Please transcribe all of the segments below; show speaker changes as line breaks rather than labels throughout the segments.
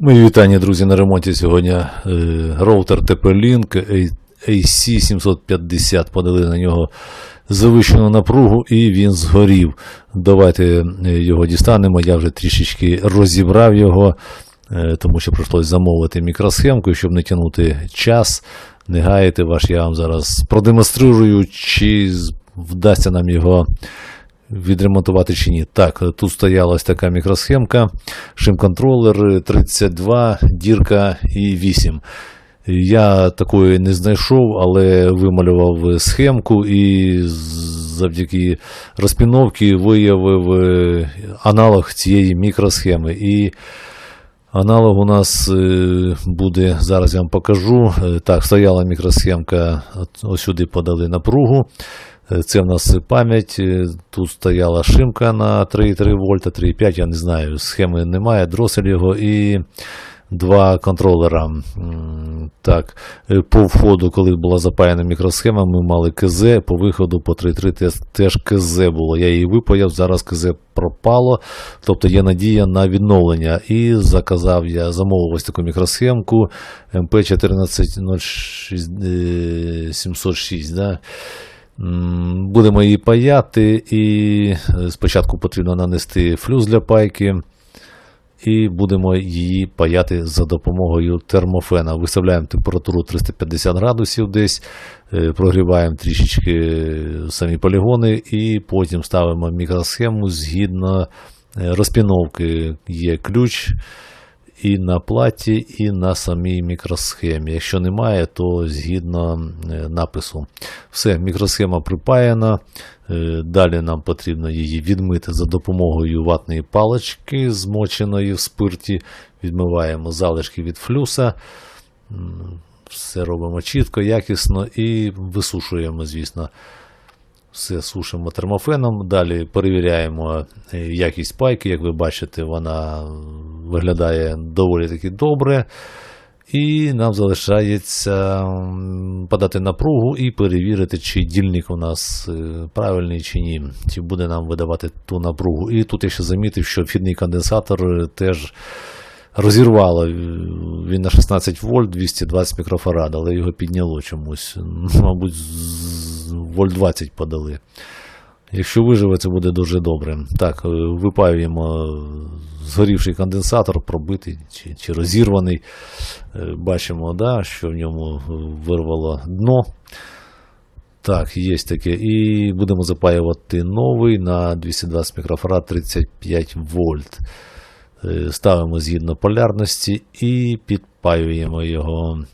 Мої вітання, друзі, на ремонті сьогодні. Е, Роутер TP-Link AC750 подали на нього завищену напругу і він згорів. Давайте е, його дістанемо. Я вже трішечки розібрав його, е, тому що прийшлося замовити мікросхемку, щоб не тягнути час. Не гаяти ваш, я вам зараз продемонструю, чи вдасться нам його відремонтувати чи ні. Так, тут стояла ось така мікросхемка, шим-контролер 32, дірка і 8. Я такої не знайшов, але вималював схемку і завдяки розпіновці виявив е, аналог цієї мікросхеми. І Аналог у нас е, буде, зараз я вам покажу. Е, Так, стояла мікросхемка, ось сюди подали напругу. Е, Це в нас пам'ять. е, Тут стояла шимка на 3,3 вольта, 3,5, я не знаю, схеми немає, дросель його і два контролера. Так, е, по входу, коли була запаяна мікросхема, ми мали КЗ, по виходу по 3.3 теж- КЗ було. Я її випаяв, зараз КЗ пропало, тобто є надія на відновлення. І заказав я, замовив ось таку мікросхемку МП1406706. Да? Будемо її паяти, і е, спочатку потрібно нанести флюс для пайки. І будемо її паяти за допомогою термофена. Виставляємо температуру 350 градусів десь, е, прогріваємо трішечки самі полігони, і потім ставимо мікросхему згідно е, розпіновки. Є ключ і на платі, і на самій мікросхемі. Якщо немає, то згідно е, напису. Все, мікросхема припаяна. Е, Далі нам потрібно її відмити за допомогою ватної палички, змоченої в спирті. Відмиваємо залишки від флюса. Все робимо чітко, якісно і висушуємо, звісно. Все сушимо термофеном. Далі перевіряємо е, якість пайки. Як ви бачите, вона виглядає доволі таки добре. І нам залишається подати напругу і перевірити, чи дільник у нас е, правильний чи ні, чи буде нам видавати ту напругу. І тут я ще замітив, що вхідний конденсатор е, теж розірвало. Е, Він на 16 вольт 220 мікрофарад, але його підняло чомусь. Мабуть, вольт 20 подали. Якщо виживе, це буде дуже добре. Так, е, випаюємо згорівший конденсатор, пробитий чи, чи розірваний. Е, Бачимо, да, що в ньому вирвало дно. Так, є таке. І будемо запаювати новий на 220 мікрофарад 35 вольт. Е, Ставимо згідно полярності і підпаюємо його.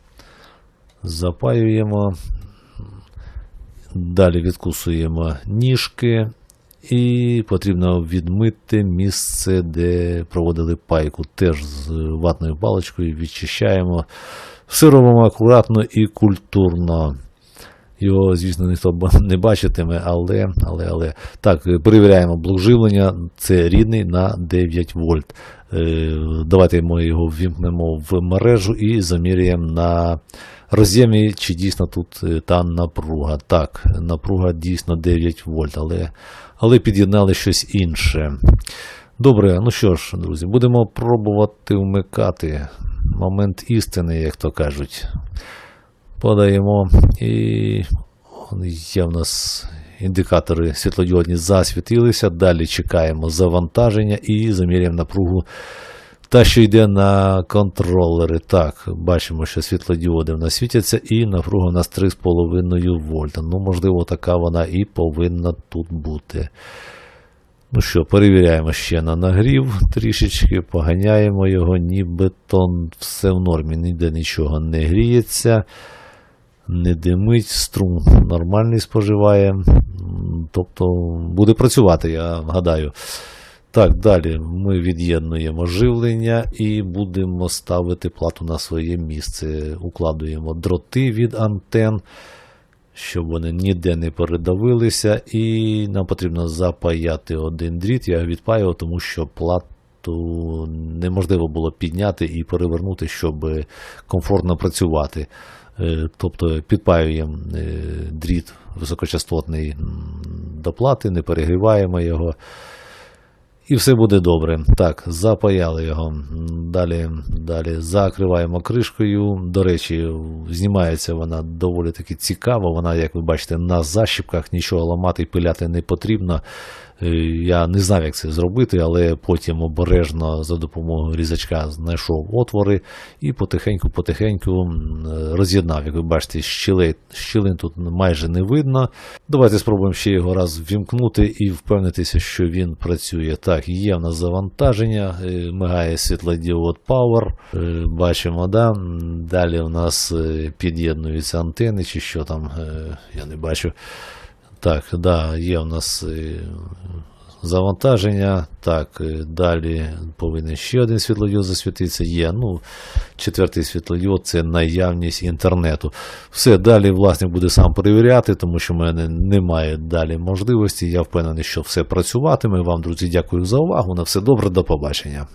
Запаюємо. Далі відкусуємо ніжки. І потрібно відмити місце, де проводили пайку. Теж з ватною паличкою відчищаємо. Все робимо акуратно і культурно. Його, звісно, ніхто не бачитиме, але, але, але. Так, перевіряємо блок живлення. Це рідний на 9 вольт. Е, Давайте ми його ввімкнемо в мережу і заміряємо на роз'ємі, чи дійсно тут е, та напруга. Так, напруга дійсно 9 вольт, але, але під'єднали щось інше. Добре, ну що ж, друзі, будемо пробувати вмикати момент істини, як то кажуть. Подаємо і є індикатори світлодіодні засвітилися. Далі чекаємо завантаження і заміряємо напругу. Та, що йде на контролери. Так, бачимо, що світлодіоди в нас світяться, і напруга у нас 3,5 вольта. Ну, можливо, така вона і повинна тут бути. Ну що, перевіряємо ще на нагрів трішечки, поганяємо його, нібито все в нормі, ніде нічого не гріється, не димить, струм нормальний споживає. Тобто буде працювати, я гадаю. Так, далі ми від'єднуємо живлення і будемо ставити плату на своє місце. Укладуємо дроти від антен, щоб вони ніде не передавилися. І нам потрібно запаяти один дріт. Я його відпаював, тому що плату неможливо було підняти і перевернути, щоб комфортно працювати. Е, Тобто підпаюємо е, дріт високочастотний до плати, не перегріваємо його. І все буде добре. Так, запаяли його. Далі, далі закриваємо кришкою. До речі, знімається вона доволі таки цікаво. Вона, як ви бачите, на защіпках нічого ламати і пиляти не потрібно. Е, Я не знав, як це зробити, але потім обережно за допомогою різачка знайшов отвори і потихеньку-потихеньку роз'єднав. Як ви бачите, щілей, щілин тут майже не видно. Давайте спробуємо ще його раз ввімкнути і впевнитися, що він працює. Так, є в нас завантаження, е, мигає світлодіод Power. Е, Бачимо, да? Далі в нас е, під'єднуються антени, чи що там, я не бачу. Так, да, є в нас завантаження. Так, е, далі повинен ще один світлодіод засвітитися. Є. Ну, четвертий світлодіод це наявність інтернету. Все, далі власник буде сам перевіряти, тому що в мене немає далі можливості. Я впевнений, що все працюватиме. Вам, друзі, дякую за увагу. На все добре, до побачення.